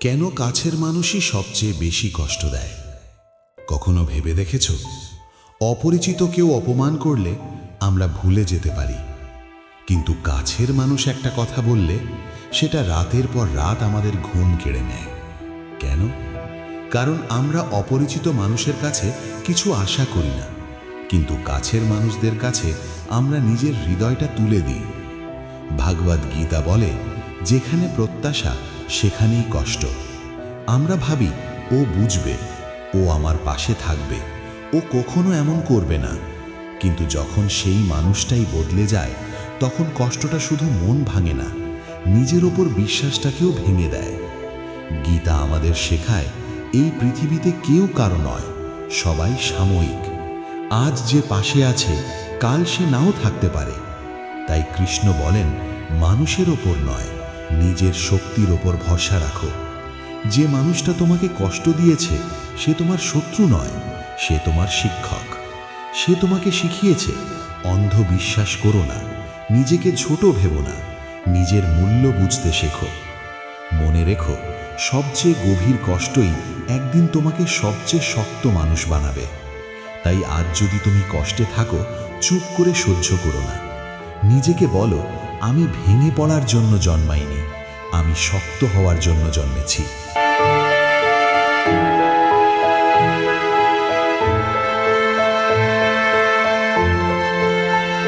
কেন কাছের মানুষই সবচেয়ে বেশি কষ্ট দেয়? কখনো ভেবে দেখেছ? অপরিচিত কেউ অপমান করলে আমরা ভুলে যেতে পারি। কিন্তু কাছের মানুষ একটা কথা বললে সেটা রাতের পর রাত আমাদের ঘুম কেড়ে নেয়। কেন? কারণ আমরা অপরিচিত মানুষের কাছে কিছু আশা করি না। কিন্তু কাছের মানুষদের কাছে আমরা নিজের হৃদয়টা তুলে দিই। ভাগবত গীতা বলে, যেখানে প্রত্যাশা সেখানেই কষ্ট। আমরা ভাবি, ও বুঝবে, ও আমার পাশে থাকবে, ও কখনো এমন করবে না। কিন্তু যখন সেই মানুষটাই বদলে যায়, তখন কষ্টটা শুধু মন ভাঙে না, নিজের ওপর বিশ্বাসটাকেও ভেঙে দেয়। গীতা আমাদের শেখায়, এই পৃথিবীতে কেউ কারও নয়, সবাই সাময়িক। আজ যে পাশে আছে, কাল সে নাও থাকতে পারে। তাই কৃষ্ণ বলেন, মানুষের ওপর নয় নিজের শক্তির ওপর ভরসা রাখো। যে মানুষটা তোমাকে কষ্ট দিয়েছে, সে তোমার শত্রু নয়, সে তোমার শিক্ষক। সে তোমাকে শিখিয়েছে অন্ধ বিশ্বাস করো না, নিজেকে ছোট ভেবো না, নিজের মূল্য বুঝতে শেখো। মনে রেখো, সবচেয়ে গভীর কষ্টই একদিন তোমাকে সবচেয়ে শক্ত মানুষ বানাবে। তাই আজ যদি তুমি কষ্টে থাকো, চুপ করে সহ্য করো না। নিজেকে বলো, আমি ভেঙে পড়ার জন্য জন্মাইনি। আমি শক্ত হওয়ার জন্য জন্মেছি।